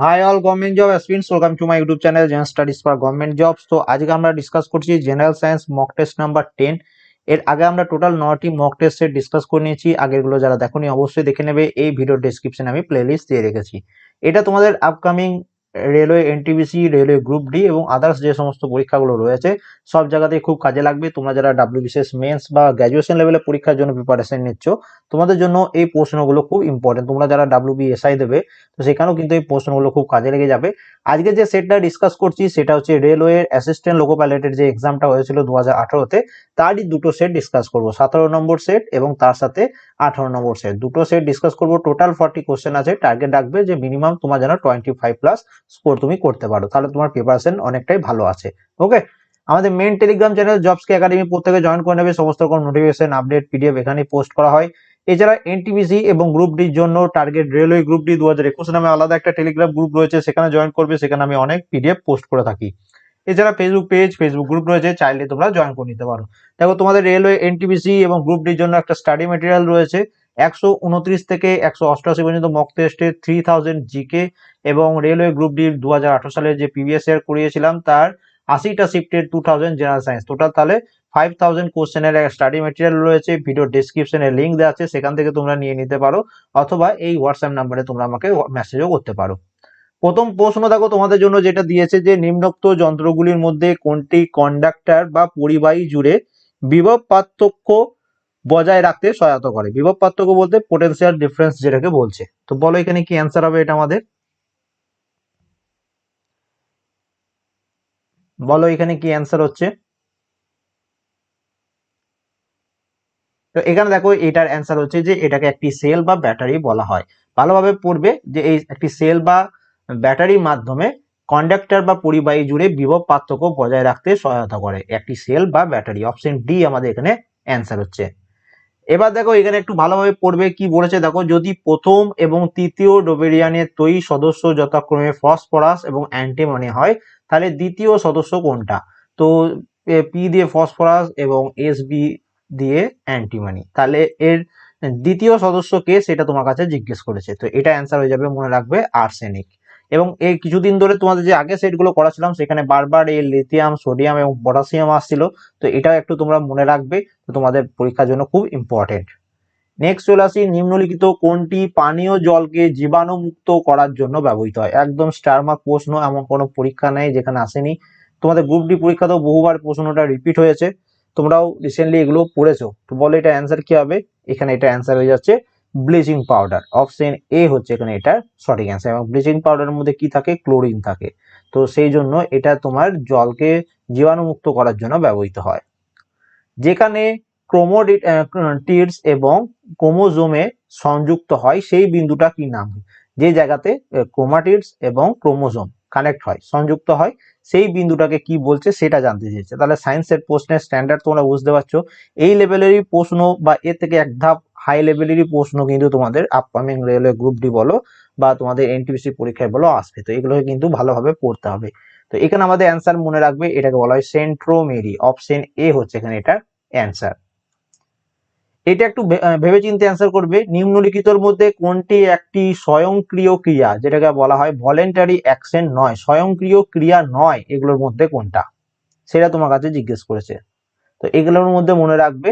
Hi all government job aspirants welcome to my YouTube channel general studies for government jobs তো আজকে আমরা discuss করছি general science mock test number ten এর আগে আমরা total নটি মক টেস্টের ডিসকাস করে নিয়েছি। আগেরগুলো যারা দেখোনি, অবশ্যই দেখে নেবে। এই ভিডিও ডেসক্রিপশনে আমি প্লেলিস্ট দিয়ে রেখেছি। এটা তোমাদের upcoming railway NTPC railway group D এবং আদার্স যে সমস্ত পরীক্ষাগুলো রয়েছে, সব জায়গাতেই খুব কাজে লাগবে। তোমরা যারা ডাব্লিউবিসিএস মেন্স বা গ্র্যাজুয়েশন লেভেলের পরীক্ষার জন্য প্রিপারেশন নিচ্ছ, তোমাদের জন্য এই প্রশ্নগুলো খুব ইম্পর্টেন্ট তোমরা যারা ডাব্লিউবিএসআই দেবে, তো সেখানেও কিন্তু এই প্রশ্নগুলো খুব কাজে লেগে যাবে। আজকে যে সেটটা ডিসকাস করছি, সেটা হচ্ছে রেলওয়ে অ্যাসিস্ট্যান্ট লোকো পাইলটের যে এক্সামটা হয়েছিল দু হাজার আঠারোতে তারই দুটো সেট ডিসকাস করব। সতেরো নম্বর সেট এবং তার সাথে আঠারো নম্বর সেট দুটো সেট ডিসকাস করব। টোটাল ফর্টি কোশ্চেন আছে। টার্গেট রাখবে যে মিনিমাম তোমার যেন টোয়েন্টি ফাইভ প্লাস স্কোর তুমি করতে পারো। তাহলে তোমার প্রিপারেশন অনেকটাই ভালো আছে। ওকে আমাদের মেন টেলিগ্রাম চ্যানেল জবসকে একাডেমি প্রত্যেকে জয়েন করে নেবে। সমস্ত রকম নোটিফিকেশন আপডেট পিডিএফ এখানে পোস্ট করা হয়। এছাড়া এনটিপিসি এবং গ্রুপ ডির জন্য টার্গেট রেলওয়ে গ্রুপ ডি দু হাজার একুশ নামে আলাদা একটা টেলিগ্রাম গ্রুপ রয়েছে। সেখানে জয়েন করবে। সেখানে আমি অনেক পিডিএফ পোস্ট করে থাকি। এছাড়া ফেসবুক পেজ ফেসবুক গ্রুপ রয়েছে। চাইলে তোমরা জয়েন করে নিতে পারো। দেখো তোমাদের রেলওয়ে এনটিপিসি এবং গ্রুপ ডির জন্য একটা স্টাডি মেটেরিয়াল রয়েছে। একশো উনত্রিশ থেকে একশো অষ্টআশি পর্যন্ত মক টেস্টে থ্রি থাউজেন্ড জিকে এবং রেলওয়ে গ্রুপ ডি দু হাজার আঠারো সালে যে প্রিভিয়াস ইয়ার করিয়েছিলাম, তার আশিটা শিফটের two thousand general science total তাহলে ফাইভ থাউজেন্ড কোশ্চেনের স্টাডি মেটেরিয়াল রয়েছে ভিডিও ডিসক্রিপশনে লিঙ্ক দেওয়া আছে, সেখান থেকে তোমরা নিয়ে নিতে পারো, অথবা এই হোয়াটসঅ্যাপ নাম্বারে তোমরা আমাকে মেসেজও করতে পারো। প্রথম প্রশ্ন দেখো তোমাদের জন্য যেটা দিয়েছে যে নিম্নোক্ত যন্ত্রগুলির মধ্যে কোনটি কন্ডাক্টর বা পরিবাহী জুড়ে বিভব পার্থক্য বজায় রাখতে সহায়তা করে। বিভব পার্থক্য বলতে পোটেনশিয়াল ডিফারেন্স যেটাকে বলছে। তো বলো এখানে কি অ্যান্সার হবে এটা আমাদের? বলো এখানে কি অ্যান্সার হচ্ছে? তো এখানে দেখো এটার অ্যান্সার হচ্ছে যে এটাকে একটি সেল বা ব্যাটারি বলা হয়। ভালোভাবে পড়বে যে এই একটি সেল বা ব্যাটারির মাধ্যমে কন্ডাক্টর বা পরিবাহী জুড়ে বিভব পার্থক্য বজায় রাখতে সহায়তা করে। একটি সেল বা ব্যাটারি অপশন ডি আমাদের এখানে অ্যান্সার হচ্ছে। এবার দেখো, এখানে একটু ভালোভাবে পড়বে কি বলেছে। দেখো, যদি প্রথম এবং তৃতীয় ডোবেরিয়ানের তৈরি সদস্য যথাক্রমে ফসফরাস এবং অ্যান্টিমনি হয়, তাহলে দ্বিতীয় সদস্য কোনটা? তো পি দিয়ে ফসফরাস এবং এস বি দিয়ে অ্যান্টিমানি। তাহলে এর দ্বিতীয় সদস্য কে, সেটা তোমার কাছে জিজ্ঞেস করেছে। তো এটা অ্যান্সার হয়ে যাবে, মনে রাখবে আর্সেনিক এবং এই কিছুদিন ধরে তোমাদের যে আগে সেটগুলো করাছিলাম, সেখানে বারবার এই লিথিয়াম সোডিয়াম এবং পটাশিয়াম আসছিল। তো এটাও একটু তোমরা মনে রাখবে, তো তোমাদের পরীক্ষার জন্য খুব ইম্পর্টেন্ট নেক্সট চলে আসি, নিম্নলিখিত কোনটি পানীয় জলকে জীবাণুমুক্ত করার জন্য ব্যবহৃত হয়? একদম স্টারমার্ক প্রশ্ন, এমন কোনো পরীক্ষা নেই যেখানে আসেনি। তোমাদের গ্রুপ ডি পরীক্ষাতেও বহুবার প্রশ্নটা রিপিট হয়েছে। তোমরাও রিসেন্টলি এগুলো পড়েছো। তো বলো এটা অ্যান্সার কি হবে? এখানে এটা অ্যান্সার হয়ে যাচ্ছে। Bleaching powder. অপশন এ হচ্ছে এখানে এটা সঠিক অ্যান্সার এবং ব্লিচিং পাউডারের মধ্যে কি থাকে? ক্লোরিন থাকে। তো সেই জন্য এটা তোমার জলকে জীবাণুমুক্ত করার জন্য ব্যবহৃত হয়। যেখানে ক্রোমোডিটিডস এবং ক্রোমোজোমে সংযুক্ত হয় সেই বিন্দুটা কি নাম? যে জায়গাতে ক্রোমাটিডস এবং ক্রোমোজোম। কানেক্ট হয়, সংযুক্ত হয়, সেই বিন্দুটাকে কি বলছে সেটা জানতে চেয়েছে। তাহলে সায়েন্সের প্রশ্নের স্ট্যান্ডার্ড তোমরা বুঝতে পারছ। এই লেভেলেরই প্রশ্ন বা এর থেকে এক ধাপ হাই লেভেলেরই প্রশ্ন কিন্তু তোমাদের আপকামিং রেলওয়ে গ্রুপ ডি বলো বা তোমাদের এনটিপিসি পরীক্ষায় বলো আসবে। তো এগুলোকে কিন্তু ভালোভাবে পড়তে হবে। তো এখানে আমাদের অ্যান্সার মনে রাখবে, এটাকে বলা হয় সেন্ট্রোমেরি অপশন এ হচ্ছে এখানে এটা অ্যান্সার এটা একটু ভেবে চিন্তে অ্যান্সার করবে, নিম্নলিখিতর মধ্যে কোনটি একটি স্বয়ংক্রিয় ক্রিয়া, যেটাকে বলা হয় ভলেন্টারি অ্যাকশন নয়, স্বয়ংক্রিয় ক্রিয়া নয়, এগুলোর মধ্যে কোনটা? সেটা তোমার কাছে জিজ্ঞেস করেছে। তো এগুলোর মধ্যে মনে রাখবে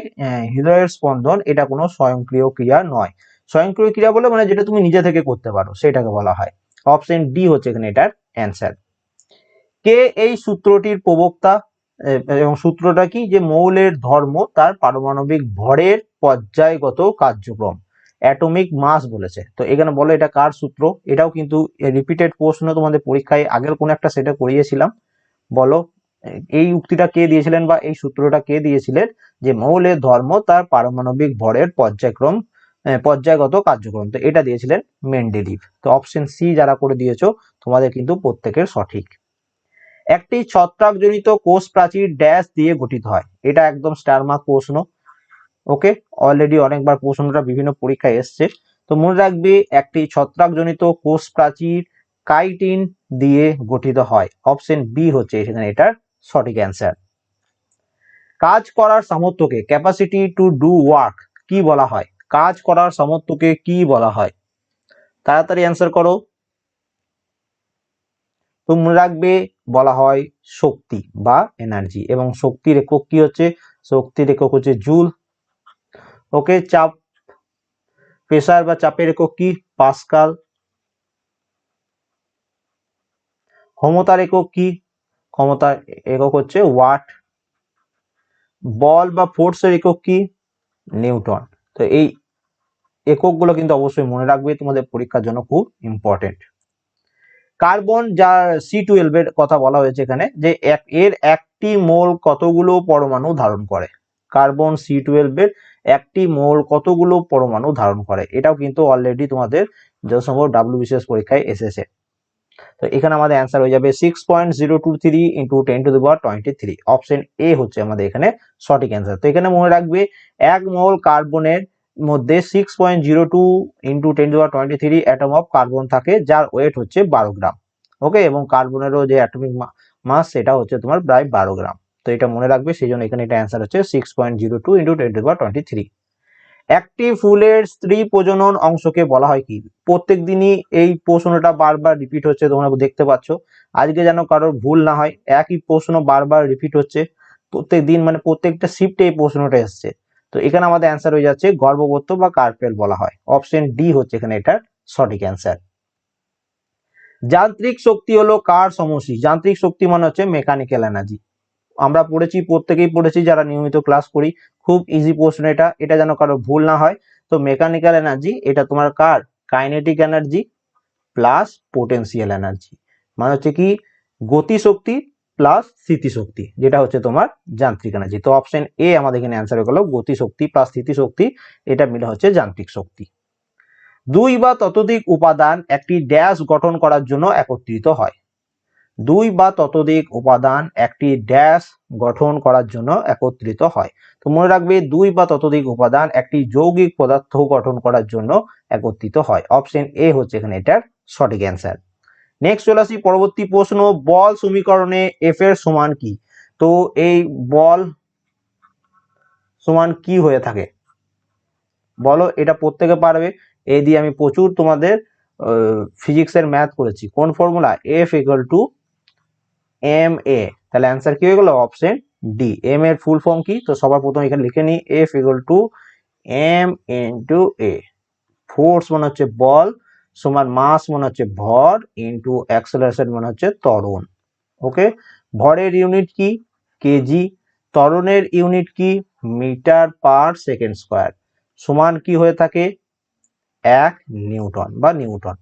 হৃদয়ের স্পন্দন, এটা কোনো স্বয়ংক্রিয় ক্রিয়া নয়। স্বয়ংক্রিয় ক্রিয়া বলে মানে যেটা তুমি নিজে থেকে করতে পারো, সেটাকে বলা হয়। অপশন ডি হচ্ছে এখানে এটার অ্যান্সার কে এই সূত্রটির প্রবক্তা? এবং সূত্রটা কি? যে মৌলের ধর্ম তার পারমাণবিক ভরের পর্যায়গত কার্যক্রম। অ্যাটমিক মাস বলেছে। তো এখানে বলো এটা কার সূত্র? এটাও কিন্তু রিপিটেড প্রশ্ন তোমাদের পরীক্ষায় আগের কোন একটা সেটা করিয়েছিলাম। বলো, এই উক্তিটা কে দিয়েছিলেন বা এই সূত্রটা কে দিয়েছিলেন? যে মৌলের ধর্ম তার পারমাণবিক ভরের পর্যায়ক্রম পর্যায়গত কার্যক্রম। তো এটা দিয়েছিলেন মেন্ডেলিভ তো অপশন সি যারা করে দিয়েছ, তোমাদের কিন্তু প্রত্যেকের সঠিক। একটি ছত্রাকজনিত কোষ প্রাচীর ড্যাশ দিয়ে গঠিত হয়। এটা একদম স্টার মার্ক প্রশ্ন। ওকে অলরেডি অনেকবার প্রশ্নটা বিভিন্ন পরীক্ষায় এসছে। তো মনে রাখবে, একটি ছত্রাকজনিত কোষ প্রাচীর কাইটিন দিয়ে গঠিত হয়। অপশন বি হচ্ছে সেখানে এটার সঠিক অ্যান্সার কাজ করার সামর্থ্যকে ক্যাপাসিটি টু ডু ওয়ার্ক কি বলা হয়? কাজ করার সামর্থ্যকে কি বলা হয়? তাড়াতাড়ি অ্যান্সার করো। তো মনে রাখবে বলা হয় শক্তি বা এনার্জি এবং শক্তির একক কি হচ্ছে? শক্তির একক হচ্ছে জুল ওকে চাপ প্রেসার বা চাপের একক কি? পাস্কাল. ক্ষমতার একক কি? ক্ষমতার একক হচ্ছে ওয়াট বল বা ফোর্সের একক কি? নিউটন। তো এই এককগুলো কিন্তু অবশ্যই মনে রাখবে, তোমাদের পরীক্ষার জন্য খুব ইম্পর্টেন্ট কার্বন যার সি টুয়েলভ এর কথা বলা হয়েছে এখানে, যে এর একটি মোল কতগুলো পরমাণু ধারণ করে? কার্বন সি টুয়েলভ এর একটি মোল কতগুলো পরমাণু ধারণ করে? এটাও কিন্তু অলরেডি তোমাদের যথাসম্ভব ডাব্লিউ বিশেষ পরীক্ষায় এসেছে। তো এখানে আমাদের অ্যান্সার হয়ে যাবে six point zero two three into ten to the twenty three option A হচ্ছে আমাদের এখানে সঠিক অ্যান্সার তো এখানে মনে রাখবে, এক মোল কার্বনের মধ্যে six point zero two into ten power twenty three atom of carbon থাকে, যার ওয়েট হচ্ছে বারো গ্রাম। ওকে এবং কার্বনেরও যে অ্যাটমিক মাস সেটা হচ্ছে তোমার প্রায় বারো গ্রাম। তো এটা মনে রাখবে সেই জন্য এখানে এটা অ্যান্সার হচ্ছে six point zero two into ten power twenty three একটি ফুলের স্ত্রী প্রজনন অংশকে বলা হয় কি? প্রত্যেক দিনই এই প্রশ্নটা বারবার রিপিট হচ্ছে, তোমরা দেখতে পাচ্ছ। আজকে যেন কারোর ভুল না হয়, একই প্রশ্ন বারবার রিপিট হচ্ছে। প্রত্যেক দিন মানে প্রত্যেকটা শিফটে এই প্রশ্নটা এসছে। তো এখানে আমাদের অ্যান্সার হয়ে যাচ্ছে গর্ভবত্ত বা কার্পেল বলা হয়। অপশন ডি হচ্ছে এখানে এটার সঠিক অ্যান্সার যান্ত্রিক শক্তি হলো কার সমষ্টি? যান্ত্রিক শক্তি মানে হচ্ছে মেকানিক্যাল এনার্জি আমরা পড়েছি, প্রত্যেকেই পড়েছি, যারা নিয়মিত ক্লাস করি, খুব ইজি প্রশ্ন এটা। এটা যেন কারও ভুল না হয়। তো মেকানিক্যাল এনার্জি এটা তোমার কার? Kinetic energy plus potential energy মানে হচ্ছে কি? গতি শক্তি প্লাস স্থিতিশক্তি যেটা হচ্ছে তোমার যান্ত্রিক এনার্জি তো অপশন এ আমাদের এখানে অ্যান্সার হয়ে গেল গতি শক্তি প্লাস স্থিতিশক্তি এটা মিলে হচ্ছে যান্ত্রিক শক্তি। দুই বা ততোধিক উপাদান একটি ড্যাশ গঠন করার জন্য একত্রিত হয়। দুই বা ততোধিক উপাদান একটি ড্যাশ গঠন করার জন্য একত্রিত হয়। তো মনে রাখবে দুই বা ততোধিক উপাদান একটি যৌগিক পদার্থ গঠন করার জন্য একত্রিত হয়। অপশন এ হচ্ছে এখানে এটার সঠিক অ্যান্সার নেক্সট চলে আসি পরবর্তী প্রশ্ন, বল সমীকরণে এফ এর সমান কি? তো এই বল সমান কি হয়ে থাকে? বলো, এটা প্রত্যেকে পারবে। এই দিয়ে আমি প্রচুর তোমাদের ফিজিক্সের ম্যাথ করেছি। কোন formula F equal to M A তাহলে অ্যান্সার কি হয়ে গেল? অপশন ডি এম এর ফুল ফর্ম কি? তো সবার প্রথম এখানে লিখে নিই। F equal to M into A force মানে হচ্ছে বল সমান মাস মনে হচ্ছে ভর ইন্টু অ্যাক্সেলারেশন মনে হচ্ছে ত্বরণ। ওকে ভরের ইউনিট কি? কেজি ত্বরণের ইউনিট কি? মিটার পার সেকেন্ড স্কোয়ার সমান কি হয়ে থাকে? এক নিউটন বা নিউটন।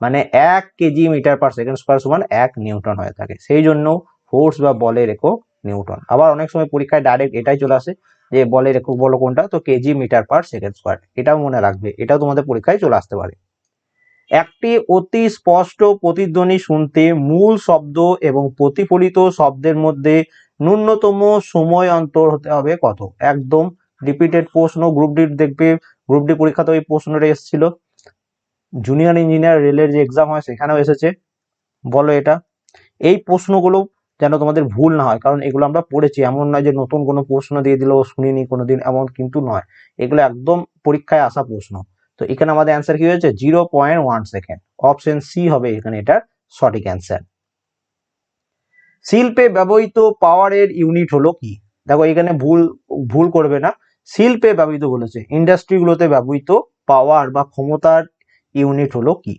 মানে এক KG metre per second square সমান এক নিউটন হয়ে থাকে। সেই জন্য ফোর্স বা বলের একক নিউটন। আবার অনেক সময় পরীক্ষায় ডাইরেক্ট এটাই চলে আসে যে বলের একক বলো কোনটা? তো KG metre per second square এটাও মনে রাখবে। এটাও তোমাদের পরীক্ষায় চলে আসতে পারে। একটি অতি স্পষ্ট প্রতিধ্বনি শুনতে মূল শব্দ এবং প্রতিফলিত শব্দের মধ্যে ন্যূনতম সময় অন্তর হতে হবে কত? একদম রিপিটেড প্রশ্ন গ্রুপ ডি দেখবে গ্রুপ ডি পরীক্ষাতে ওই প্রশ্নটা এসেছিল। জুনিয়র ইঞ্জিনিয়ার রেলের যে এক্সাম হয় সেখানেও এসেছে। বলো এটা। এই প্রশ্নগুলো যেন তোমাদের ভুল না হয়, কারণ এগুলো আমরা পড়েছি। এমন নয় যে নতুন কোনো প্রশ্ন দিয়ে দিলেও শুনিনি কোনোদিন, এমন কিন্তু নয়। এগুলো একদম পরীক্ষায় আসা প্রশ্ন। তো এখানে আমাদের অ্যান্সার কি হয়েছে? Zero point one second option C হবে এখানে এটার সঠিক অ্যান্সার শিল্পে ব্যবহৃত পাওয়ারের ইউনিট হলো কি? দেখো এখানে ভুল ভুল করবে না। শিল্পে ব্যবহৃত বলেছে ইন্ডাস্ট্রিগুলোতে ব্যবহৃত পাওয়ার বা ক্ষমতার ইউনিট হলো কি?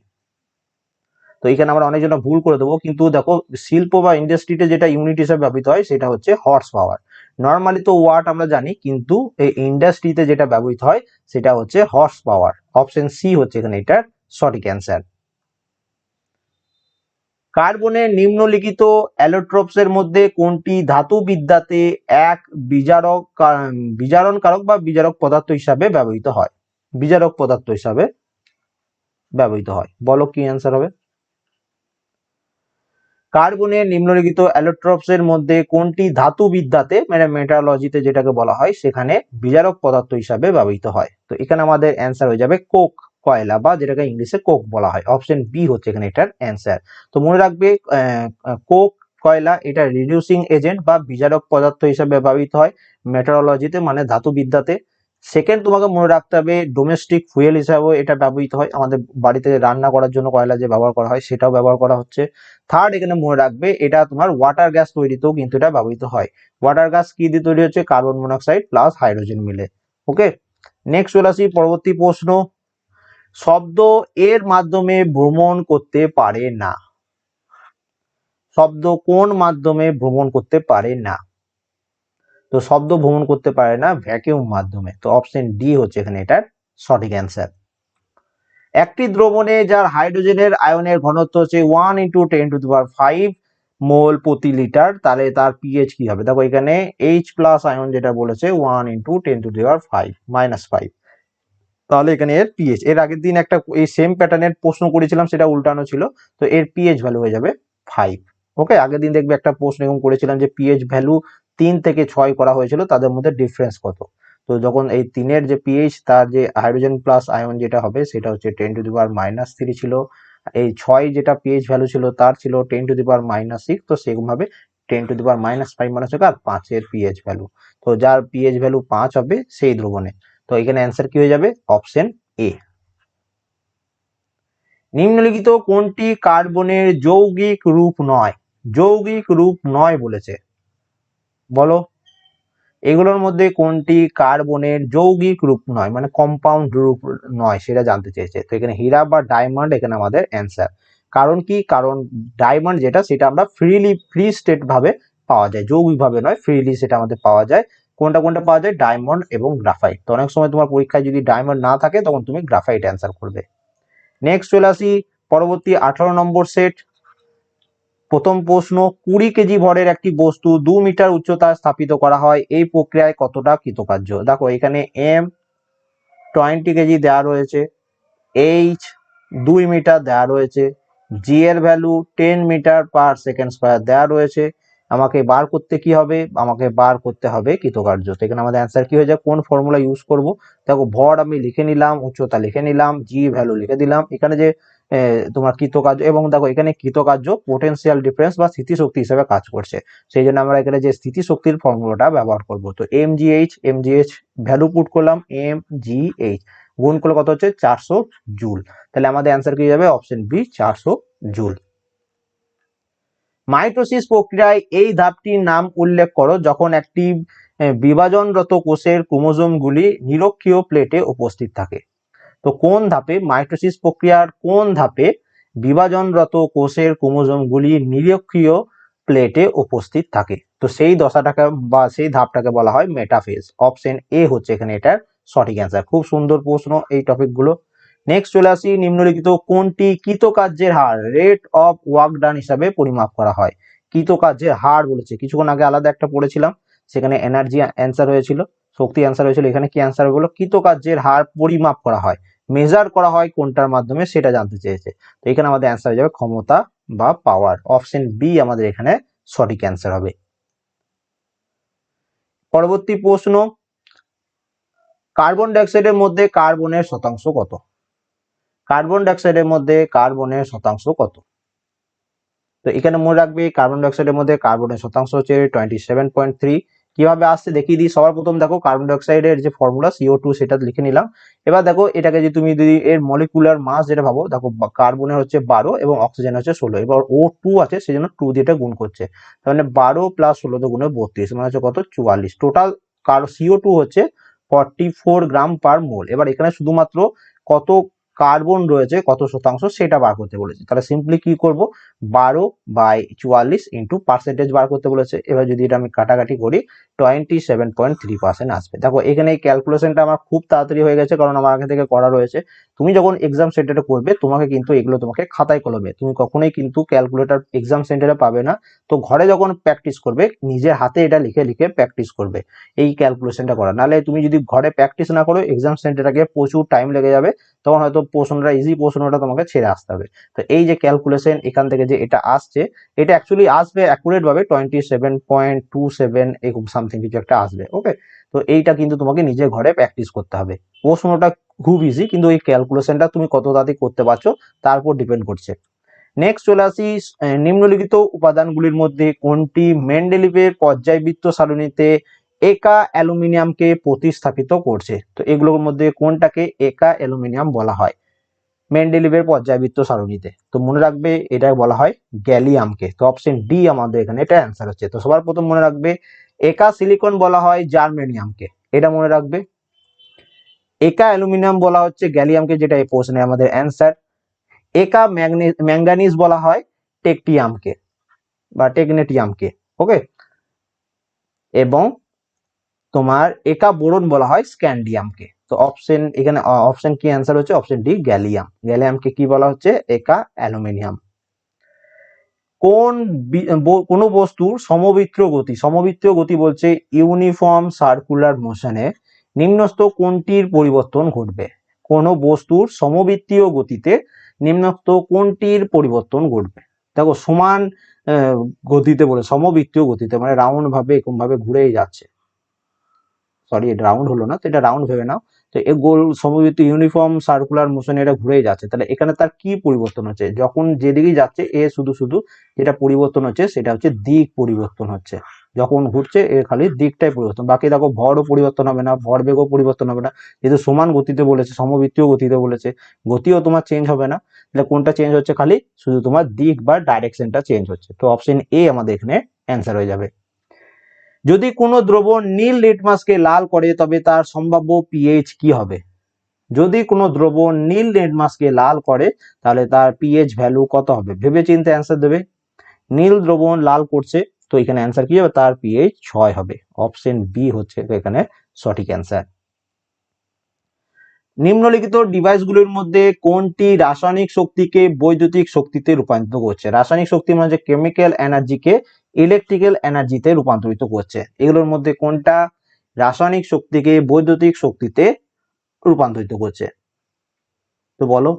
তো এখানে আমরা অনেকজন ভুল করে দেবো, কিন্তু দেখো শিল্প বা ইন্ডাস্ট্রিতে যেটা ইউনিট হিসেবে ব্যবহৃত হয় সেটা হচ্ছে হর্স পাওয়ার নর্মালি তো ওয়াট আমরা জানি, কিন্তু এই ইন্ডাস্ট্রিতে যেটা ব্যবহৃত হয় সেটা হচ্ছে হর্স পাওয়ার অপশন সি হচ্ছে এখানে এটার সঠিক অ্যান্সার কার্বনের নিম্নলিখিত অ্যালোট্রপসের মধ্যে কোনটি ধাতু বিদ্যাতে এক বিজারক বিজারণ কারক বা বিজারক পদার্থ হিসাবে ব্যবহৃত হয়? বিজারক পদার্থ হিসাবে ব্যবহৃত হয়। বলো কি অ্যান্সার হবে? কার্বনের নিম্নলিখিত অ্যালোট্রপসের মধ্যে কোনটি ধাতু বিদ্যাতে মানে মেটালজিতে যেটাকে বলা হয়, সেখানে বিজারক পদার্থ হিসাবে ব্যবহৃত হয়? তো এখানে আমাদের অ্যান্সার হয়ে যাবে কোক, কয়লা, বা যেটাকে ইংলিশে কোক বলা হয়। অপশন বি হচ্ছে এখানে এটার অ্যান্সার তো মনে রাখবে কোক, কয়লা, এটা রিডিউসিং এজেন্ট বা বিজারক পদার্থ হিসাবে ব্যবহৃত হয়। মেটারোলজিতে মানে ধাতু বিদ্যাতে। সেকেন্ড তোমাকে মনে রাখতে হবে ডোমেস্টিক ফুয়েল হিসাবেও এটা ব্যবহৃত হয়। আমাদের বাড়িতে রান্না করার জন্য কয়লা যে ব্যবহার করা হয়, সেটাও ব্যবহার করা হচ্ছে। থার্ড এখানে মনে রাখবে, এটা তোমার ওয়াটার গ্যাস তৈরিতেও কিন্তু এটা ব্যবহৃত হয়। ওয়াটার গ্যাস কি দিয়ে তৈরি হচ্ছে? কার্বন মনোক্সাইড প্লাস হাইড্রোজেন মিলে। ওকে নেক্সট চলে আসি, পরবর্তী প্রশ্ন। শব্দ এর মাধ্যমে ভ্রমণ করতে পারে না। শব্দ কোন মাধ্যমে ভ্রমণ করতে পারে না? তো শব্দ ভ্রমণ করতে পারে না ভ্যাকিউম মাধ্যমে। তো অপশন ডি হচ্ছে এখানে এটার সঠিক অ্যান্সার একটি দ্রবণে যার হাইড্রোজেনের আয়নের ঘনত্ব হচ্ছে one into ten to power five mole প্রতি লিটার তাহলে তার পিএইচ কি হবে? দেখো এখানে এইচ প্লাস আয়ন যেটা বলেছে one into ten to the power five minus five তাহলে এখানে এর পিএইচ এর আগের দিন একটা এই সেম প্যাটার্নের প্রশ্ন করেছিলাম, সেটা উল্টানো ছিল, তো এর পিএইচ ভ্যালু হয়ে যাবে ফাইভ ওকে আগের দিন দেখবে একটা প্রশ্ন এরকম করেছিলাম যে পিএইচ ভ্যালু তিন থেকে ছয় করা হয়েছিল, তাদের মধ্যে ডিফারেন্স কত? তো যখন এই তিনের যে পিএইচ তার যে হাইড্রোজেন প্লাস আয়ন যেটা হবে, সেটা হচ্ছে ten to the power minus three ছিল। এই ছয় যেটা পিএইচ ভ্যালু ছিল, তার ছিল ten to the power minus six তো সেরকম ভাবে ten to the power minus five মানে হচ্ছে কার পাঁচের পিএইচ ভ্যালু তো যার পিএইচ ভ্যালু পাঁচ হবে, সেই দ্রবণে। তো এখানে অ্যান্সার কি হয়ে যাবে? অপশন এ নিম্নলিখিত কোনটি কার্বনের যৌগিক রূপ নয়? যৌগিক রূপ নয় বলেছে। বলো। এগুলোর মধ্যে কোনটি কার্বনের যৌগিক রূপ নয় মানে কম্পাউন্ড রূপ নয় সেটা জানতে চেয়েছে। তো এখানে হীরা বা ডায়মন্ড এখানে আমাদের অ্যান্সার কারণ কি? কারণ ডায়মন্ড যেটা, সেটা আমরা ফ্রিলি ফ্রি স্টেট ভাবে পাওয়া যায়। যৌগিক ভাবে নয় ফ্রিলি সেটা আমাদের পাওয়া যায়। কোনটা কোনটা পাওয়া যায়? ডায়মন্ড এবং গ্রাফাইট তো অনেক সময় তোমার পরীক্ষায় যদি ডায়মন্ড না থাকে, তখন তুমি গ্রাফাইট অ্যান্সার করবে। নেক্সট চলে আসি, পরবর্তী আঠারো নম্বর সেট প্রথম প্রশ্ন, কুড়ি কেজি ভরের একটি বস্তু দু মিটার উচ্চতায় স্থাপিত করা হয়, এই প্রক্রিয়ায় কতটা কৃতকার্য? দেখো, এখানে এম টোয়েন্টি কেজি দেওয়া রয়েছে এইচ দুই মিটার দেওয়া রয়েছে জি এর value ten metre per second square দেওয়া রয়েছে, আমাকে বার করতে কি হবে? আমাকে বার করতে হবে কৃতকার্য। তো এখানে আমাদের অ্যান্সার কি হয়ে যায়? কোন ফর্মুলা ইউজ করব? দেখো, ভর আমি লিখে নিলাম, উচ্চতা লিখে নিলাম জি ভ্যালু লিখে দিলাম। এখানে যে তোমার কৃতকার্য এবং দেখো এখানে কৃতকার্য পোটেন্সিয়াল ডিফারেন্স বা স্থিতিশক্তি হিসেবে কাজ করছে। সেই জন্য আমরা এখানে যে স্থিতিশক্তির ফর্মুলাটা ব্যবহার করব। তো M G H M G H value put করলাম এম জি এইচ গুণ করলে কত হচ্ছে? চারশো জুল। তাহলে আমাদের অ্যান্সার কি যাবে? অপশন বি চারশো জুল। মাইটোসিস প্রক্রিয়ায় এই ধাপটির নাম উল্লেখ করো, যখন একটি বিভাজনরত কোষের ক্রোমোজোমগুলি নিরক্ষীয় প্লেটে উপস্থিত থাকে। তো কোন ধাপে মাইটোসিস প্রক্রিয়ার কোন ধাপে বিভাজনরত কোষের ক্রোমোজোমগুলি নিরক্ষীয় প্লেটে উপস্থিত থাকে? তো সেই দশাটাকে বা সেই ধাপটাকে বলা হয় মেটাফেজ। অপশন এ হচ্ছে এখানে এটার সঠিক অ্যান্সার খুব সুন্দর প্রশ্ন এই টপিকগুলো নেক্সট চলে আসি, নিম্নলিখিত কোনটি কৃতকার্যের হার? রেট অফ ওয়ার্ক ডান হিসাবে পরিমাপ করা হয়। কৃতকার্যের হার বলেছে। কিছুক্ষণ আগে আলাদা একটা পড়েছিলাম, সেখানে এনার্জি অ্যান্সার হয়েছিল। শক্তি অ্যান্সার হয়েছিল। এখানে কি অ্যান্সার হলো? কৃতকার্যের হার পরিমাপ করা হয়। মেজার করা হয় কোনটার মাধ্যমে সেটা জানতে চেয়েছে। তো এখানে আমাদের অ্যান্সার হয়ে যাবে ক্ষমতা বা পাওয়ার অপশন বি আমাদের এখানে সঠিক অ্যান্সার হবে। পরবর্তী প্রশ্ন কার্বন ডাইঅক্সাইডের মধ্যে কার্বনের শতাংশ কত? কার্বন ডাইঅক্সাইডের মধ্যে কার্বনের শতাংশ কত? তো এখানে মনে রাখবে কার্বন ডাইঅক্সাইডের মধ্যে কার্বনের শতাংশ হচ্ছে টোয়েন্টি সেভেন পয়েন্ট থ্রি কীভাবে আসছে দেখিয়ে দিই। সবার প্রথম দেখো কার্বন ডাইঅক্সাইডের যে ফর্মুলা সিও টু সেটা লিখে নিলাম। এবার দেখো এটাকে যে তুমি যদি এর মলিকুলার মাস যেটা ভাবো, দেখো কার্বনের হচ্ছে বারো এবং অক্সিজেন হচ্ছে ষোলো। এবার ও টু আছে সেই জন্য টু দিয়ে গুণ করছে। তার মানে বারো প্লাস ষোলো তো গুণে বত্রিশ মানে হচ্ছে কত? চুয়াল্লিশ। টোটাল কার সিও টু হচ্ছে forty four gram per mole এবার এখানে শুধুমাত্র কত কার্বন রয়েছে কত শতাংশ সেটা বার করতে বলেছে। তাহলে সিম্পলি কি করব? বারো বাই চুয়াল্লিশ ইন্টু পার্সেন্টেজ বার করতে বলেছে। এবার যদি এটা আমি কাটাকাটি করি twenty seven point three percent আসবে। দেখো, এখানে এই ক্যালকুলেশনটা আমার খুব তাড়াতাড়ি হয়ে গেছে, কারণ আমার আগে থেকে করা রয়েছে। তুমি যখন এক্সাম সেন্টারে করবে, তোমাকে কিন্তু এগুলো তোমাকে খাতায় কলমে। তুমি কখনোই কিন্তু ক্যালকুলেটর এক্সাম সেন্টারে পাবে না। তো ঘরে যখন প্র্যাকটিস করবে নিজের হাতে এটা লিখে লিখে প্র্যাকটিস করবে, এই ক্যালকুলেশনটা করা। নাহলে তুমি যদি ঘরে প্র্যাকটিস না করো এক্সাম সেন্টারে গিয়ে প্রচুর টাইম লেগে যাবে, তখন হয়তো প্রশ্নটা ইজি প্রশ্নটা তোমাকে ছেড়ে আসতে হবে। তো এই যে ক্যালকুলেশন এখান থেকে যে এটা আসছে, এটা অ্যাকচুয়ালি আসবে অ্যাকুরেট ভাবে twenty seven point two seven এরকম সামথিং কিছু একটা আসবে ওকে তো এইটা কিন্তু তোমাকে নিজের ঘরে প্র্যাকটিস করতে হবে। প্রশ্নটা খুব ইজি কিন্তু এই ক্যালকুলেশনটা তুমি কত তাড়াতাড়ি করতে পারছ, তার উপর ডিপেন্ড করছে। নেক্সট চলে আসি নিম্নলিখিত উপাদানগুলির মধ্যে কোনটি মেন্ডেলিভের পর্যায়বৃত্ত সারণীতে একা অ্যালুমিনিয়ামকে প্রতিস্থাপিত করছে? তো এগুলোর মধ্যে কোনটাকে একা অ্যালুমিনিয়াম বলা হয়? মেন্ডেলিভের পর্যায়বৃত্ত সারণীতে। তো মনে রাখবে এটা বলা হয় গ্যালিয়ামকে। তো অপশন ডি আমাদের এখানে এটা অ্যান্সার হচ্ছে। তো সবার প্রথম মনে রাখবে, একা সিলিকন বলা হয় জার্মেনিয়ামকে। এটা মনে রাখবে। একা অ্যালুমিনিয়াম বলা হচ্ছে গ্যালিয়ামকে, যেটা এই প্রশ্নে আমাদের অ্যান্সার। একা ম্যাঙ্গানিজ বলা হয় টেকটিয়ামকে বা টেকনেটিয়ামকে ওকে? এবং তোমার একা বোরন বলা হয় স্ক্যান্ডিয়ামকে। তো অপশন এখানে অপশন কি অ্যান্সার হচ্ছে? Option D, gallium. গ্যালিয়ামকে কি বলা হচ্ছে? একা অ্যালুমিনিয়াম। কোন কোনো বস্তুর সমবৃত্তীয় গতি সমবৃত্তীয় গতি বলছে ইউনিফর্ম সার্কুলার মোশনে নিম্নস্থ কোনটির পরিবর্তন ঘটবে? কোন বস্তুর সমবৃত্তীয় গতিতে নিম্নস্থ কোনটির পরিবর্তন ঘটবে? দেখো, সমান গতিতে বলে, সমবৃত্তীয় গতিতে মানে রাউন্ড ভাবে, এরকম ভাবে ঘুরেই যাচ্ছে। সরি রাউন্ড হলো না, তো এটা রাউন্ড ভেবে নাও। তো এই গোল সমবৃত্ত ইউনিফর্ম সার্কুলার মোশনে এটা ঘুরেই যাচ্ছে। তাহলে এখানে তার কি পরিবর্তন হচ্ছে? যখন যেদিকেই যাচ্ছে, এ শুধু শুধু যেটা পরিবর্তন হচ্ছে, সেটা হচ্ছে দিক পরিবর্তন হচ্ছে। যখন ঘুরছে এর খালি দিকটাই পরিবর্তন। বাকি দেখো, ভরও পরিবর্তন হবে না, ভর বেগও পরিবর্তন হবে না। যেহেতু সমান গতিতে বলেছে, সমবৃত্তীয় গতিতে বলেছে, গতিও তোমার চেঞ্জ হবে না। তাহলে কোনটা চেঞ্জ হচ্ছে খালি? শুধু তোমার দিক বা ডাইরেকশনটা চেঞ্জ হচ্ছে। তো অপশন এ আমাদের এখানে অ্যান্সার হয়ে যাবে। যদি কোনো দ্রবণ নীল লিটমাসকে লাল করে, তবে তার সম্ভাব্য পিএইচ কি হবে? যদি কোনো দ্রবণ নীল লিটমাসকে লাল করে, তাহলে তার পিএইচ ভ্যালু কত হবে? ভেবে চিন্তে অ্যান্সার দেবে। নীল দ্রবণ লাল করছে, তো এখানে অ্যান্সার কি হবে? তার পিএইচ ছয় হবে। অপশন বি হচ্ছে এখানে সঠিক অ্যান্সার নিম্নলিখিত ডিভাইসগুলির মধ্যে কোনটি রাসায়নিক শক্তিকে বৈদ্যুতিক শক্তিতে রূপান্তরিত করছে? রাসায়নিক শক্তি মানে কেমিক্যাল এনার্জিকে ইলেকট্রিক্যাল এনার্জিতে রূপান্তরিত করছে। এগুলোর মধ্যে কোনটা? রাসায়নিক শক্তিকে বৈদ্যুতিক শক্তিতে রূপান্তরিত করছে। তো বলো।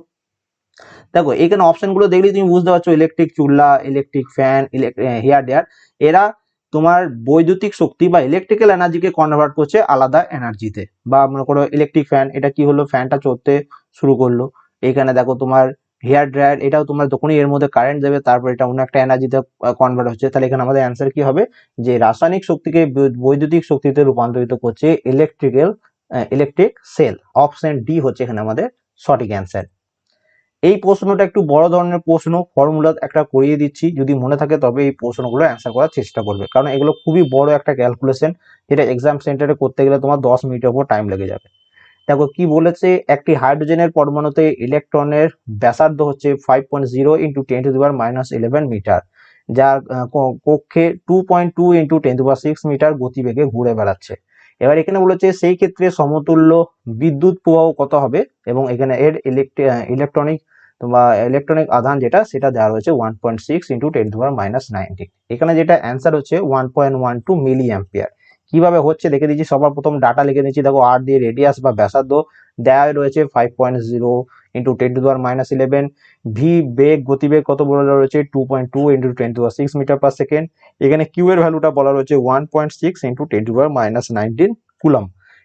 দেখো, এখানে অপশনগুলো দেখলে তুমি বুঝতে পারছ ইলেকট্রিক চুল্লা ইলেকট্রিক ফ্যান হেয়ার ডেয়ার এরা তোমার বৈদ্যুতিক শক্তি বা ইলেকট্রিক্যাল এনার্জিকে কনভার্ট করছে আলাদা এনার্জিতে বা মনে করো ইলেকট্রিক ফ্যান এটা কি হলো? ফ্যানটা চলতে শুরু করল। এখানে দেখো তোমার হেয়ার ড্রায়ার, এটাও তোমার যখনই এর মধ্যে কারেন্ট দেবে, তারপর এটা অন্য একটা এনার্জিতে কনভার্ট হচ্ছে। তাহলে এখানে আমাদের অ্যান্সার কি হবে? যে রাসায়নিক শক্তিকে বৈদ্যুতিক শক্তিতে রূপান্তরিত করছে electrical electric cell option D হচ্ছে এখানে আমাদের সঠিক অ্যান্সার এই প্রশ্নটা একটু বড় ধরনের প্রশ্ন ফর্মুলা একটা করিয়ে দিচ্ছি, যদি মনে থাকে তবে এই প্রশ্নগুলো অ্যান্সার করার চেষ্টা করবে। কারণ এগুলো খুবই বড় একটা ক্যালকুলেশন যেটা এক্সাম সেন্টারে করতে গেলে তোমার দশ মিনিটের উপর টাইম লেগে যাবে। দেখো কি বলেছে? একটি হাইড্রোজেনের পরমাণুতে ইলেকট্রনের ব্যাসার্ধ হচ্ছে five point zero into ten to the power minus eleven metre যার কক্ষে two point two into ten to six metre গতিবেগে ঘুরে বেড়াচ্ছে। এবার এখানে বলেছে সেই ক্ষেত্রে সমতুল্য বিদ্যুৎ প্রবাহ কত হবে? এবং এখানে এর ইলেকট্রনিক বা ইলেকট্রনিক আধান যেটা, সেটা দেওয়া রয়েছে one point six into ten to minus nineteen এখানে যেটা অ্যান্সার হচ্ছে one point one two milli ampere কীভাবে হচ্ছে দেখে দিচ্ছি সবার প্রথম ডাটা লিখে দিচ্ছি দেখো আর দিয়ে রেডিয়াস বা ব্যাসার্ধ দেওয়া রয়েছে five point zero into ten to minus eleven V বেগ, গতিবেগ কত বলা রয়েছে? Two point two into ten to six metre per second এখানে কিউ এর ভ্যালুটা বলা রয়েছে one point six into ten to minus nineteen coulomb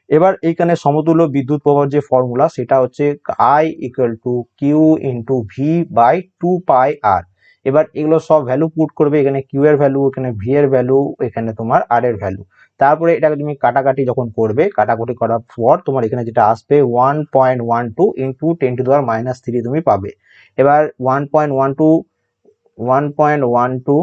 এবার এইখানে সমতুল্য বিদ্যুৎ প্রবাহের যে ফর্মুলা সেটা হচ্ছে I equal to Q into V by two pi R এবার এগুলো সব ভ্যালু পুট করবে। এখানে কিউ এর ভ্যালু এখানে ভি এর ভ্যালু এখানে তোমার আর এর ভ্যালু তারপরে এটাকে তুমি কাটাকাটি যখন করবে, কাটাকুটি করার পর তোমার এখানে যেটা আসবে one point one two into ten to the power minus three তুমি পাবে। এবার one point one two one point one two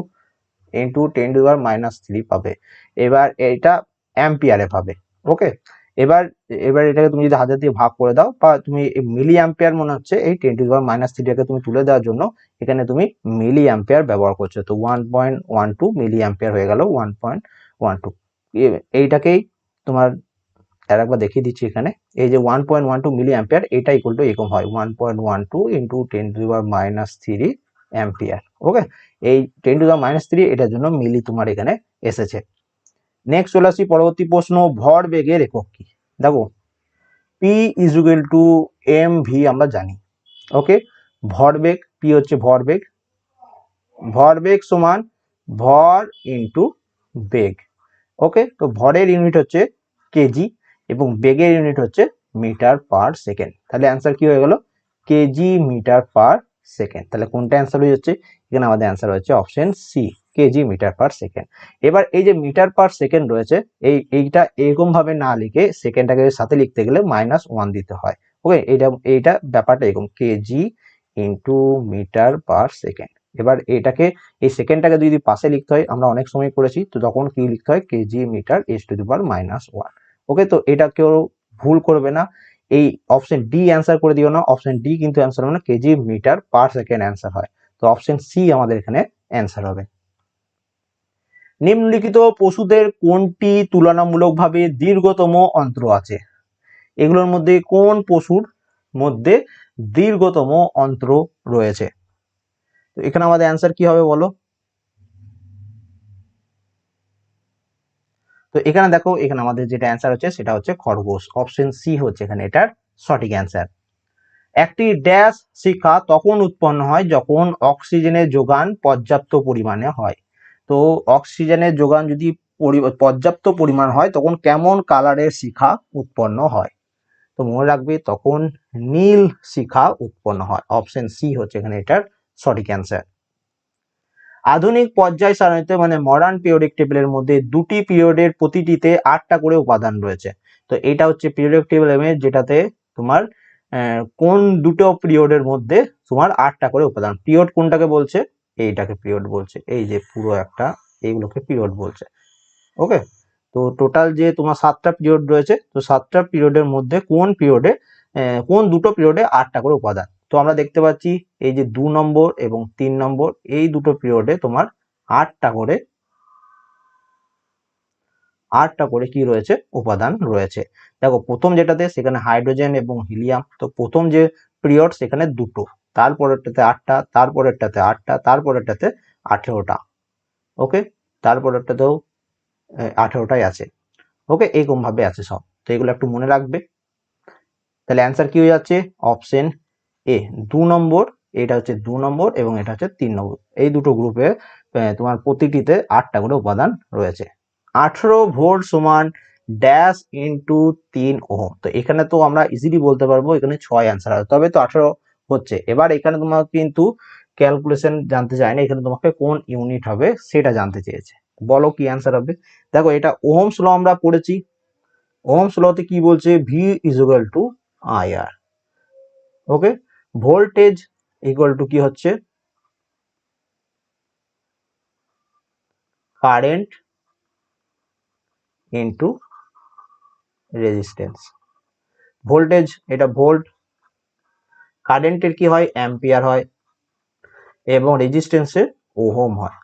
into ten to the power minus three পাবে। এবার এটা অ্যাম্পিয়ারে পাবে ওকে এবার এবার এটাকে তুমি যদি হাজার দিয়ে ভাগ করে দাও, বা তুমি মিলি অ্যাম্পিয়ার মনে হচ্ছে, এই ten to the power minus থ্রিটাকে তুমি তুলে দেওয়ার জন্য এখানে তুমি মিলি অ্যাম্পিয়ার ব্যবহার করছ। তো one point one two milli ampere হয়ে গেল ওয়ান পয়েন্ট ওয়ান টু এইটাকেই তোমার আর একবার দেখিয়ে দিচ্ছি এখানে। এই যে one point one two milli ampere এটা ইকুয়াল টু এরকম হয় one point one two into ten to minus three ampere okay এই টেন টু মাইনাস থ্রি এটার জন্য মিলি তোমার এখানে এসেছে। নেক্সট চলে আসি পরবর্তী প্রশ্ন, ভর বেগের একক কি? দেখো P is equal to M V আমরা জানি ওকে ভরবেগ পি হচ্ছে ভরবেগ ভরবেগ সমান ভর ইন্টু বেগ। ওকে তো ভরের ইউনিট হচ্ছে কেজি এবং বেগের ইউনিট হচ্ছে মিটার পার সেকেন্ড তাহলে অ্যান্সার কি হয়ে গেল? কেজি মিটার পার সেকেন্ড তাহলে কোনটা অ্যান্সার হয়ে যাচ্ছে? এখানে আমাদের অ্যান্সার হচ্ছে option C KG metre per second এবার এই যে মিটার পার সেকেন্ড রয়েছে, এই, এইটা এরকম ভাবে না লিখে সেকেন্ডটাকে সাথে লিখতে গেলে মাইনাস ওয়ান দিতে হয়। ওকে এইটা এইটা ব্যাপারটা এরকম KG into metre per second এবার এটাকে, এই সেকেন্ডটাকে যদি পাশে লিখতে হয়, আমরা অনেক সময় করেছি, তো তখন কি লিখতে হয়? KG metre S to the power minus one okay তো এটা কেউ ভুল করবে না। এই অপশন ডি অ্যান্সার করে দিও না। অপশন ডি কিন্তু অ্যান্সার হবে না। KG metre per second answer হয়। তো অপশন সি আমাদের এখানে অ্যান্সার হবে। নিম্নলিখিত পশুদের কোনটি তুলনামূলকভাবে দীর্ঘতম অন্ত্র আছে? এগুলোর মধ্যে কোন পশুর মধ্যে দীর্ঘতম অন্ত্র রয়েছে? তো এখানে আমাদের অ্যান্সার কি হবে বলো? তো এখানে দেখো, এখানে আমাদের যেটা অ্যান্সার হচ্ছে সেটা হচ্ছে খরগোশ। অপশন সি হচ্ছে এখানে এটার সঠিক অ্যান্সার একটি ড্যাশ শিখা তখন উৎপন্ন হয় যখন অক্সিজেনের যোগান পর্যাপ্ত পরিমাণে হয়। তো অক্সিজেনের যোগান যদি পর্যাপ্ত পরিমাণ হয়, তখন কেমন কালারের শিখা উৎপন্ন হয়? তো মনে রাখবে, তখন নীল শিখা উৎপন্ন হয়। অপশন সি হচ্ছে এখানে এটার সঠিক অ্যান্সার আধুনিক পর্যায় সারণীতে মানে মডার্ন পিরিয়ডিক টেবিলের মধ্যে দুটি পিরিয়ডের প্রতিটিতে আটটা করে উপাদান রয়েছে। তো এটা হচ্ছে পিরিয়ডিক টেবিল যেটাতে তোমার কোন দুটো পিরিয়ডের মধ্যে তোমার আটটা করে উপাদান। পিরিয়ড কোনটাকে বলছে? এইটাকে পিরিয়ড বলছে। এই যে পুরো একটা এইগুলোকে পিরিয়ড বলছে। ওকে তো টোটাল যে তোমার সাতটা পিরিয়ড রয়েছে, তো সাতটা পিরিয়ডের মধ্যে কোন পিরিয়ডে কোন দুটো পিরিয়ডে আটটা করে উপাদান? তো আমরা দেখতে পাচ্ছি এই যে দু নম্বর এবং তিন নম্বর, এই দুটো পিরিয়ডে তোমার আটটা করে আটটা করে কি রয়েছে? উপাদান রয়েছে। দেখো, প্রথম যেটাতে সেখানে হাইড্রোজেন এবং হিলিয়াম তো প্রথম যে পিরিয়ড সেখানে দুটো। তারপরেরটাতে আটটা তারপরেরটাতে আটটা, তারপরেরটাতে আঠেরোটা। ওকে তারপরেরটাতেও আঠেরোটাই আছে। ওকে এইরকম ভাবে আছে সব। তো এগুলো একটু মনে রাখবে। তাহলে অ্যান্সার কি হয়ে যাচ্ছে? অপশন এ দু নম্বর, এটা হচ্ছে দু নম্বর এবং এটা হচ্ছে তিন নম্বর। এই দুটো গ্রুপে তোমার প্রতিটিতে আটটা করে উপাদান রয়েছে। আঠেরো ভোল্ট সমান ড্যাশ ইন্টু তিন ওহম। তো এখানে তো আমরা ইজিলি বলতে পারব, এখানে ছয় অ্যান্সার হবে তবে তো আঠেরো হচ্ছে। এবার এখানে তোমার কিন্তু ক্যালকুলেশন জানতে চায় না, এখানে তোমাকে কোন ইউনিট হবে সেটা জানতে চেয়েছে। বলো কি অ্যান্সার হবে। দেখো, এটা ওহম স্লো আমরা পড়েছি। ওহম স্লোতে কি বলছে? V equal to I R okay voltage equal to কি হচ্ছে? কারেন্ট ইন্টু রেজিস্ট্যান্স ভোল্টেজ, এটা ভোল্ট। কারেন্টের কি হয়? অ্যাম্পিয়ার হয়। এবং রেজিস্ট্যান্সের ওহম হয়।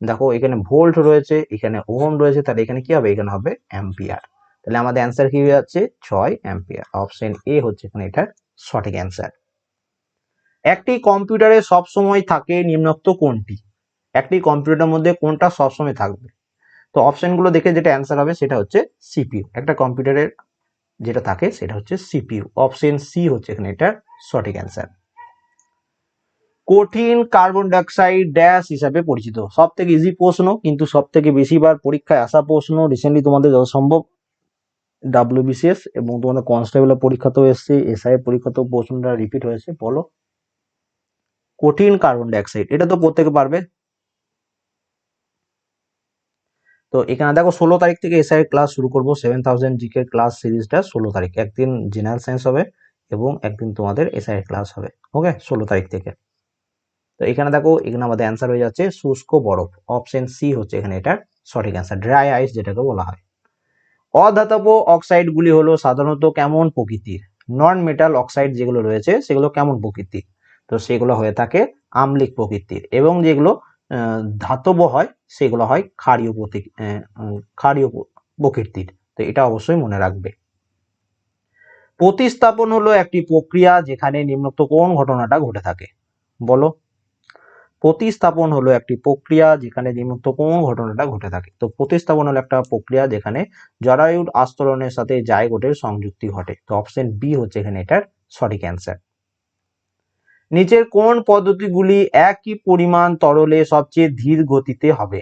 দেখো, এখানে ভোল্ট রয়েছে, এখানে ওহম রয়েছে, তাহলে এখানে কি হবে? এখানে হবে অ্যাম্পিয়ার তাহলে আমাদের অ্যান্সার কি হয়ে যাচ্ছে ছয় অ্যাম্পিয়ার অপশন এ হচ্ছে এখানে এটার সঠিক অ্যান্সার একটি কম্পিউটারে সব সময় থাকে নিম্নোক্ত কোনটি? একটি কম্পিউটারের মধ্যে কোনটা সব সময় থাকবে? তো অপশনগুলো দেখে যেটা অ্যান্সার হবে সেটা হচ্ছে সিপিইউ একটা কম্পিউটারের যেটা থাকে সেটা হচ্ছে সিপিইউ অপশন সি হচ্ছে এখানে এটা সঠিক অ্যান্সার কঠিন কার্বন ডাইঅক্সাইড ড্যাশ হিসাবে পরিচিত। সব থেকে ইজি প্রশ্ন, কিন্তু সব থেকে বেশিবার পরীক্ষায় আসা প্রশ্ন। রিসেন্টলি তোমাদের যত সম্ভব ডাব্লিউবিসিএস এবং তোমাদের কনস্টেবলের পরীক্ষাতেও এসছে এসআই পরীক্ষাতেও প্রশ্নটা রিপিট হয়েছে, বলো। কঠিন কার্বন ডাইঅক্সাইড এটা তো প্রত্যেকে পারবে? তো এখানে দেখো, ষোলো তারিখ থেকে এসআই ক্লাস শুরু করব সেভেন থাউজেন্ড জিকে ক্লাস সিরিজটা ষোলো তারিখ। একদিন জেনারেল সায়েন্স হবে এবং একদিন তোমাদের এসআই ক্লাস হবে ওকে ষোলো তারিখ থেকে। তো এখানে দেখো, এখানে আমাদের অ্যান্সার হয়ে যাচ্ছে শুষ্ক বরফ অপশন সি হচ্ছে এখানে এটার সঠিক অ্যান্সার ড্রাই আইস যেটাকে বলা হয়। অধাতব অক্সাইডগুলি হলো সাধারণত কেমন প্রকৃতির? নন মেটাল অক্সাইড যেগুলো রয়েছে, সেগুলো কেমন প্রকৃতির? তো সেগুলো হয়ে থাকে আম্লিক প্রকৃতির এবং যেগুলো ধাতব হয়, সেগুলো হয় ক্ষারীয় প্রতীক ক্ষারীয় প্রকৃতির। তো এটা অবশ্যই মনে রাখবে। প্রতিস্থাপন হলো একটি প্রক্রিয়া যেখানে নিম্নোক্ত কোন ঘটনাটা ঘটে থাকে। বলো। প্রতিস্থাপন হলো একটি প্রক্রিয়া যেখানে নিম্নোক্ত কোন ঘটনাটা ঘটে থাকে। তো প্রতিস্থাপন হলো একটা প্রক্রিয়া যেখানে জরায়ুর আস্তরণের সাথে জায়গোটের সংযুক্তি ঘটে। তো অপশন বি হচ্ছে এখানে এটার সঠিক অ্যান্সার নিচের কোন পদ্ধতিগুলি একই পরিমাণ তরলে সবচেয়ে ধীর গতিতে হবে?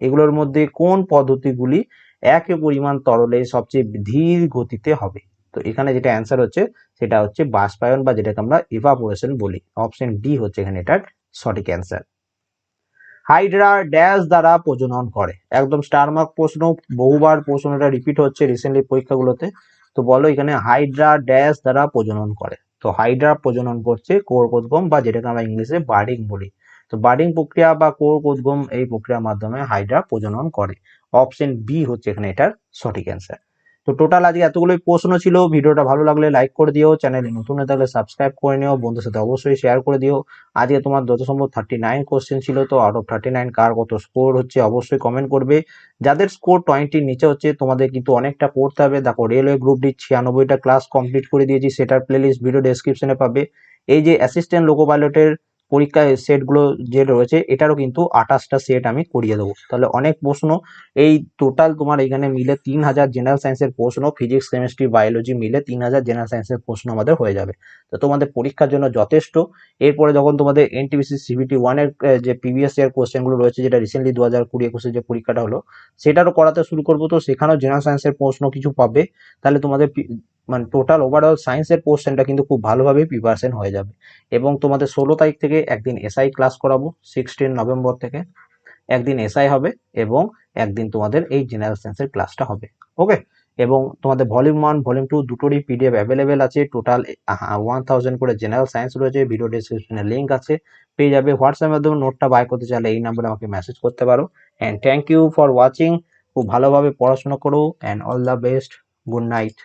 এগুলোর মধ্যে কোন পদ্ধতিগুলি একই পরিমাণ তরলে সবচেয়ে ধীর গতিতে হবে? তো এখানে যেটা অ্যান্সার হচ্ছে, সেটা হচ্ছে বাষ্পায়ন বা যেটাকে আমরা ইভাপোরেশন বলি। অপশন ডি হচ্ছে এখানে এটার সঠিক অ্যান্সার হাইড্রা ড্যাশ দ্বারা প্রজনন করে। একদম স্টার মার্ক প্রশ্ন, বহুবার প্রশ্নটা রিপিট হচ্ছে রিসেন্টলি পরীক্ষাগুলোতে। তো বলো এখানে হাইড্রা ড্যাশ দ্বারা প্রজনন করে। তো হাইড্রা প্রজনন করছে কোর কোদগম বা যেটাকে আমরা ইংলিশে বার্ডিং বলি। তো বার্ডিং প্রক্রিয়া বা কোর কোদগম এই প্রক্রিয়ার মাধ্যমে হাইড্রা প্রজনন করে। অপশন বি হচ্ছে এখানে এটার সঠিক অ্যান্সার তো টোটাল আজকে এতগুলোই প্রশ্ন ছিল, ভিডিওটা ভালো লাগলে লাইক করে দিও চ্যানেলে নতুন হয়ে থাকলে সাবস্ক্রাইব করে নিও বন্ধুর সাথে অবশ্যই শেয়ার করে দিও। আজকে তোমার যত সম্ভব থার্টি নাইন কোশ্চেন ছিল, তো আউট অফ থার্টি নাইন কার কত স্কোর হচ্ছে অবশ্যই কমেন্ট করবে। যাদের স্কোর টোয়েন্টির নিচে হচ্ছে, তোমাদের কিন্তু অনেকটা পড়তে হবে। দেখো রেলওয়ে গ্রুপ ডি ছিয়ানব্বইটা ক্লাস কমপ্লিট করে দিয়েছি, সেটার প্লেলিস্ট ভিডিও ডেসক্রিপশনে পাবে। এই যে অ্যাসিস্ট্যান্ট লোকো পাইলটের পরীক্ষায় সেটগুলো যে রয়েছে, এটারও কিন্তু আঠাশটা সেট আমি করিয়ে দেবো। তাহলে অনেক প্রশ্ন, এই টোটাল তোমার এখানে মিলে তিন হাজার জেনারেল সায়েন্সের প্রশ্ন ফিজিক্স কেমিস্ট্রি বায়োলজি মিলে তিন হাজার জেনারেল সায়েন্সের প্রশ্ন আমাদের হয়ে যাবে। তো তোমাদের পরীক্ষার জন্য যথেষ্ট। এরপরে যখন তোমাদের এনটিপিসি সিবিটি ওয়ানের যে প্রিভিয়াস ইয়ার কোশ্চেনগুলো রয়েছে, যেটা রিসেন্টলি দু হাজার কুড়ি একুশে যে পরীক্ষাটা হলো, সেটারও করাতে শুরু করব। তো সেখানেও জেনারেল সায়েন্সের প্রশ্ন কিছু পাবে। তাহলে তোমাদের মানে টোটাল ওভারঅল সায়েন্সের পোর্শনটা কিন্তু খুব ভালোভাবে প্রিপারেশন হয়ে যাবে। এবং তোমাদের ষোলো তারিখ থেকে একদিন এসআই ক্লাস করাবো সিক্সটিন নভেম্বর থেকে। একদিন এসআই হবে এবং একদিন তোমাদের এই জেনারেল সায়েন্সের ক্লাসটা হবে। ওকে এবং তোমাদের ভলিউম ওয়ান ভলিউম টু দুটোরই পিডিএফ অ্যাভেলেবেল আছে। টোটাল ওয়ান থাউজেন্ড করে জেনারেল সায়েন্স রয়েছে। ভিডিও ডিসক্রিপশনে লিঙ্ক আছে। পেয়ে যাবে হোয়াটসঅ্যাপের মাধ্যমে নোটটা বাই করতে চাইলে এই নাম্বারে আমাকে মেসেজ করতে পারো। And thank you for watching খুব ভালোভাবে পড়াশোনা করো। And all the best good night